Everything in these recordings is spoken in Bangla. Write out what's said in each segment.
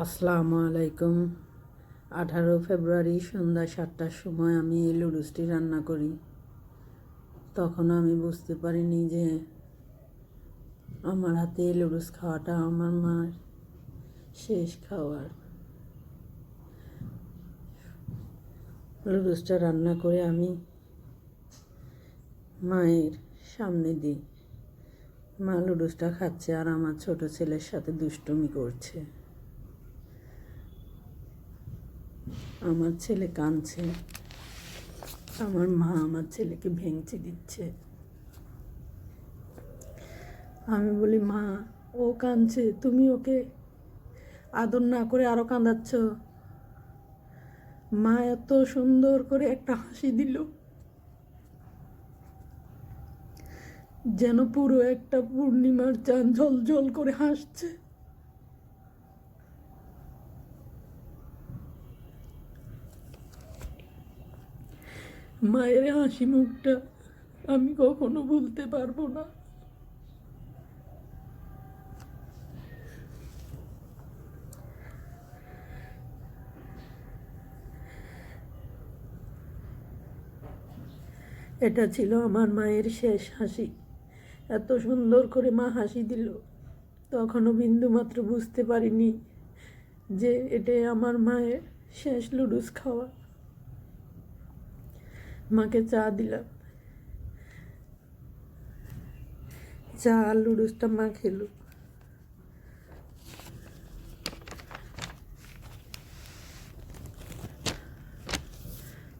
আসসালামু আলাইকুম। আঠারো ফেব্রুয়ারি সন্ধ্যা সাতটার সময় আমি এই লুডুসটি রান্না করি। তখন আমি বুঝতে পারিনি যে আমার হাতে এই লুডুস খাওয়াটা আমার মার শেষ খাওয়ার। লুডুসটা রান্না করে আমি মায়ের সামনে দিই। মা লুডুসটা খাচ্ছে আর আমার ছোট ছেলের সাথে দুষ্টুমি করছে। আমার ছেলে কাঁদছে। আমার মা আমার ছেলেকে ভেঙচি দিচ্ছে। আমি বলি, মা, ও কাঁদছে, তুমি ওকে আদর না করে আরও কাঁদাচ্ছ? মা এত সুন্দর করে একটা হাসি দিল। যেন পুরো একটা পূর্ণিমার চাঁদ ঝল ঝল করে হাসছে। মায়ের হাসি মুখটা আমি কখনো ভুলতে পারব না। এটা ছিল আমার মায়ের শেষ হাসি। এত সুন্দর করে মা হাসি দিল। তখনও বিন্দুমাত্র বুঝতে পারিনি যে এটাই আমার মায়ের শেষ লুডুস খাওয়া। মাকে চা দিলাম। চা আর লুডুসটা মা খেলো।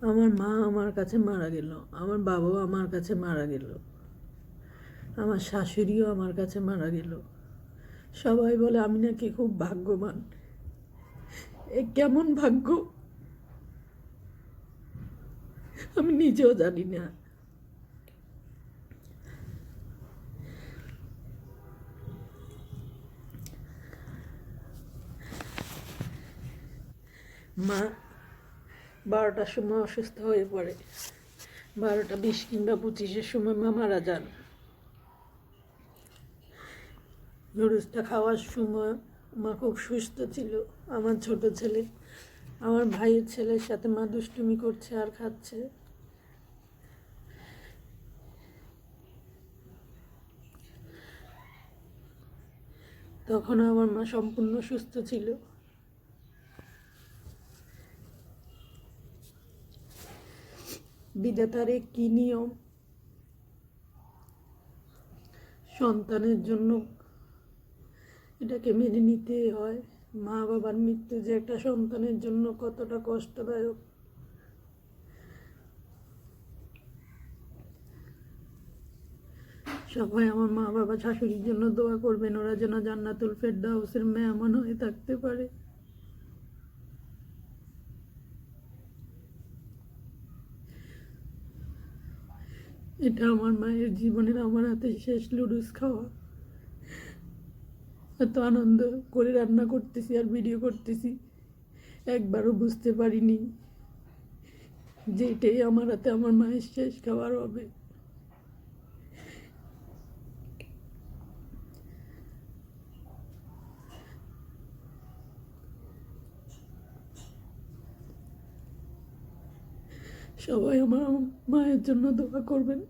আমার মা আমার কাছে মারা গেল। আমার বাবাও আমার কাছে মারা গেল। আমার শাশুড়িও আমার কাছে মারা গেল। সবাই বলে, আমি নাকি খুব ভাগ্যবান। এ কেমন ভাগ্য? আমি নিজেও জানি না। মা, বারোটার সময় অসুস্থ হয়ে পড়ে। বারোটা বিশ কিংবা পঁচিশের সময় মা মারা যান। নুডলসটা খাওয়ার সময় মা খুব সুস্থ ছিল। আমার ছোট ছেলে, আমার ভাইয়ের ছেলের সাথে মা দুষ্টুমি করছে আর খাচ্ছে। তখন আমার মা সম্পূর্ণ সুস্থ ছিল। বিধাতার কি নিয়ম। সন্তানের জন্য এটাকে মেনে নিতে হয়। মা বাবার মৃত্যু যে একটা সন্তানের জন্য কতটা কষ্টদায়ক সবাই আমার মা বাবা শাশুড়ির জন্য দোয়া করবেন, ওরা যেন জান্নাতুল ফেরদাউসের মেহমান হয়ে থাকতে পারে। এটা আমার মায়ের জীবনের আমার হাতে শেষ লুডুস খাওয়া। এত আনন্দ করে রান্না করতেছি আর ভিডিও করতেছি, একবারও বুঝতে পারিনি যে এটাই আমার হাতে আমার মায়ের শেষ খাবার হবে। সবাই আমার মায়ের জন্য দোয়া করবেন।